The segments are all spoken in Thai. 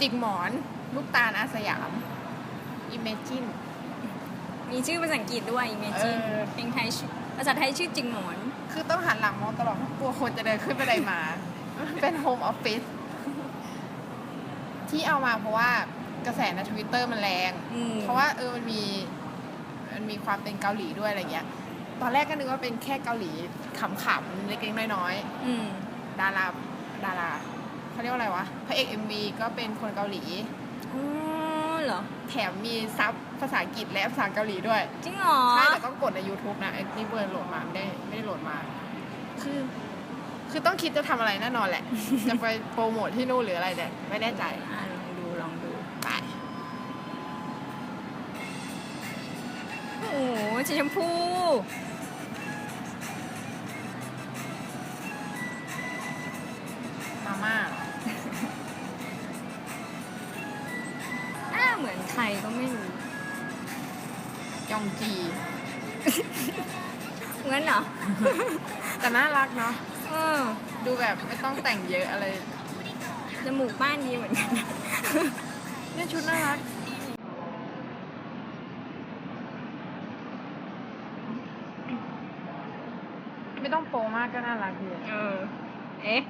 จิกหมอน ลูกตาลอาสยาม Imagine มีชื่อภาษาอังกฤษด้วย Imagine เออ เพลงไทยชื่อภาษาไทยชื่อจิงหมอน คือต้องหันหลังมองตลอดเพราะกลัวคนจะเดินขึ้นไปไดมามันเป็นโฮมออฟฟิศที่เอามาเพราะว่ากระแสในทวิตเตอร์มันแรง อืมเพราะว่าเออมันมีมันมีความเป็นเกาหลีด้วยอะไรเงี้ย ตอนแรกก็นึกว่าเป็นแค่เกาหลีขำๆเล็กๆน้อยอืมๆ ดาราดารา เขาเรียกว่าอะไรวะพระเอก MV ก็เป็นคนเกาหลีอ๋อเหรอ แถมมีซับภาษาอังกฤษและภาษาเกาหลีด้วย จริงเหรอ ใช่แต่ต้องกดใน YouTube นะไอ้นี่เบิร์นโหลดมาไม่ได้ไม่ได้โหลดมา คือ คือต้องคิดจะทำอะไรแน่นอนแหละ จะไปโปรโมทที่นู่นหรืออะไรเนี่ยไม่แน่ใจอะลองดูลองดูไปโอ้โหสีชมพู ยองจีเหมือนเหรอ แต่น่ารักเนาะเออดูแบบไม่ต้องแต่งเยอะอะไร จมูกบ้านดีเหมือนกันเนี่ยชุดน่ารัก ไม่ต้องโปรมากก็น่ารักดีเออ เอ๊ะ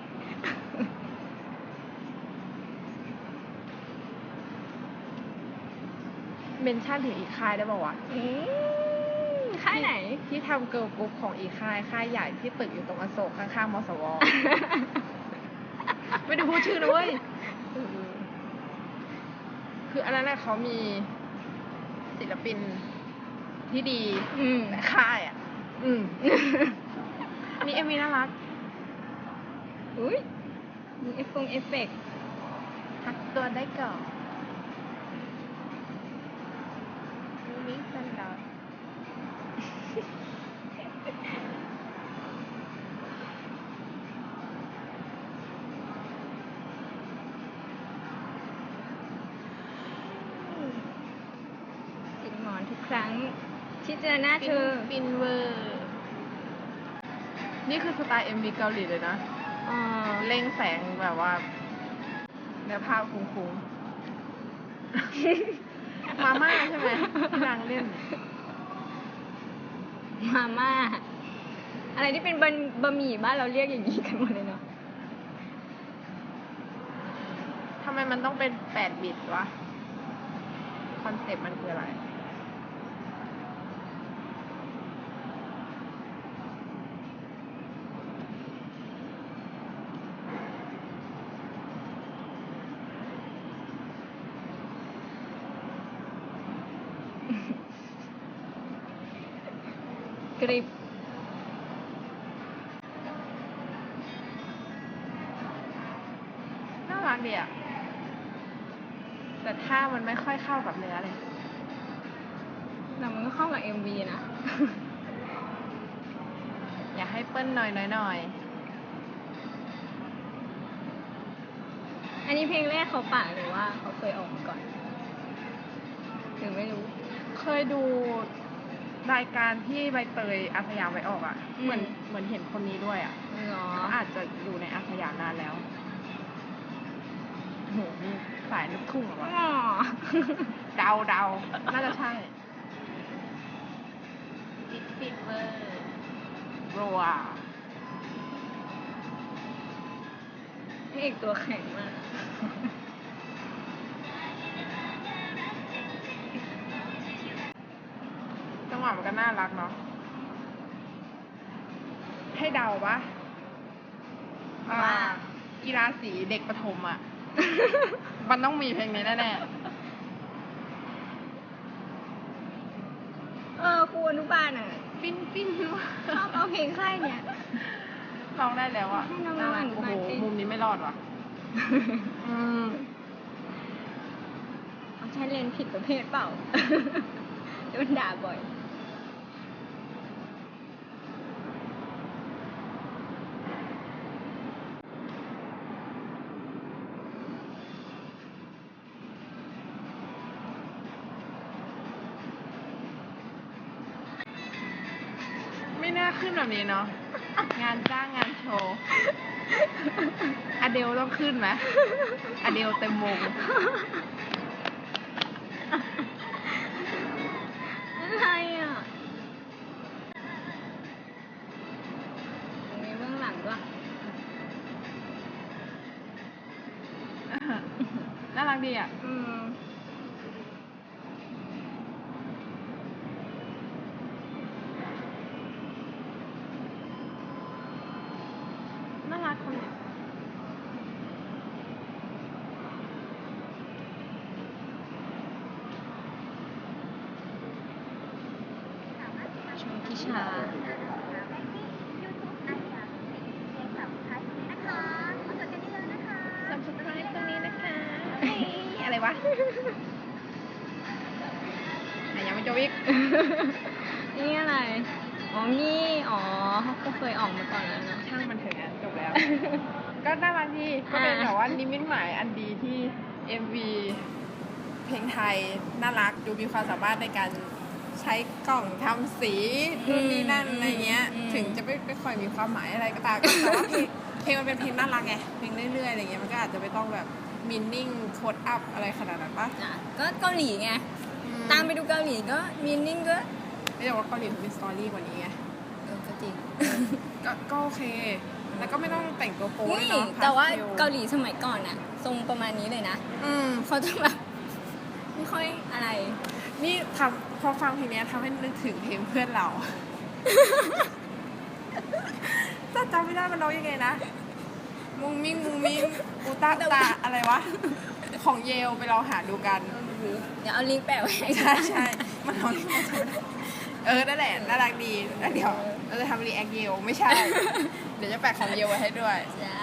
เมนชั่นถึงอีกค่ายได้ป่าวะอืมค่ายไหน ที่ทำเกิร์ลกรุ๊ปของอีกค่ายค่ายใหญ่ที่ตึกอยู่ตรงอโศกข้างๆมสวไม่ได้พูดชื่อนะเว้ยคืออันนั้นน่ะเขามีศิลปินที่ดี อืมแต่ค่ายอะ อืมนี่เอ็มวีน่ารักอุ้ยมีเอฟฟงเอฟเฟกต์ทักตัวได้ก่อนมิกซันดา จิกหมอนทุกครั้ง ที่เจอหน้าเธอ ฟินเวอร์ นี่คือสไตล์เอ็มวีเกาหลีเลยนะอ๋อเล่งแสงแบบว่า เนื้อภาพคุ้งๆ มาม่าใช่ไหมที่นางเล่น มาม่า อะไรที่เป็นบะบะหมี่บ้านเราเรียกอย่างนี้กันหมดเลยเนาะทำไมมันต้องเป็นแปดบิตวะ คอนเซ็ปต์มันคืออะไร กริบน่ารักดีอะแต่ท่ามันไม่ค่อยเข้ากับเนื้อเลย แต่มันก็เข้ากับ MV นะ อยากให้เปิ้ลหน่อยหน่อยหน่อยอันนี้เพลงแรกเขาปะหรือว่าเขาเคยออกมาก่อน หรือไม่รู้ เคยดู รายการที่ใบเตยอาสยามไปออกอะอืม เหมือนเหมือนเห็นคนนี้ด้วยอะเหรอเขาอาจจะอยู่ในอาสยามนานแล้วโหนี่สายลูกทุ่งเหรอวะอ๋อ เดาเดาน่าจะใช่ปิดปิดเวอร์ รัวพระเอกตัวแข็งมาก งหวะมันก็น่ารักเนาะ ให้เดาปะอ่าว่า กีฬาสีเด็กประถมอะ มันต้องมีเพลงนี้แน่เออครูอนุบาลอะๆฟินฟินชอบเอาเพลงค่ายเนี่ย ร้องได้แล้วอะให้น้องๆน่ารักอนุโอ้บาโหลเต้น มุมนี้ไม่รอดว่ะ อืม เอาใช้เลนส์ผิดประเภทเปล่า โดนด่าบ่อย ไม่น่าขึ้นแบบนี้เนาะ งานจ้างงานโชว์อเดลต้องขึ้นไหมอเดลเต็มวงอะไรอะมีเบื้องหลังด้วยน่ารักดีอะ อืม น่ารัก คนเนี้ยชมพิชาซับสไครต์ตรงนี้นะคะเฮ้ยอะไรวะอะยังไม่จบอีก นี่อะไร อ๋อ นี่ อ๋อเขาก็เคยออกมาก่อนแล้วเนอะ ช่างมันเถอะ นะจบแล้วก็น่ารักดีก็เป็นอ่าแบบว่านิมิตหมายอันดีที่ MV เพลงไทยน่ารักดูมีความสามารถในการใช้กล่องทำสีนู่นนี่นั่นอะไรเงี้ย ถึงจะไม่ไม่ค่อยมีความหมายอะไรก็ตามก็แต่ว่าเพลงเพลงมันเป็นเพลงน่ารักไงเพลงเรื่อยๆอะไรเงี้ยมันก็อาจจะไม่ต้องแบบมินนิ่งโคดอัพอะไรขนาดนั้นปะอะก็เกาหลีไงอืตามไปดูเกาหลีก็มีนิ่งก็ไม่แต่ว่าเกาหลีเขามีสตอรี่กว่านี้ไง เออก็จริง ก็ก็โอเค แล้วก็ไม่ต้องแต่งตัวโป๊ด้วยนี่เนาะแต่ว่าพสทลเกาหลีสมัยก่อนอะทรงประมาณนี้เลยนะ อืมเขาจะแบบไม่ค่อยอะไร นี่ทำพอฟังเพลงเนี้ยทำให้นึกถึงเพลงเพื่อนเราแต่จำไม่ได้มันร้องยังไงนะ มุงมิงมุงมิงกูตาตาอะไรวะ ของเยลไปลองหาดูกัน เดี๋ยวเอาลิงก์แปะไว้ให้ใช่ใช่มันร้องยังไงจำไม่ได้เออนั่นแหละน่ารักดีแล้วเดี๋ยว เราจะทำรีแอคเยลไม่ใช่ เดี๋ยวจะแปะของเยลไว้ให้ด้วย จ้า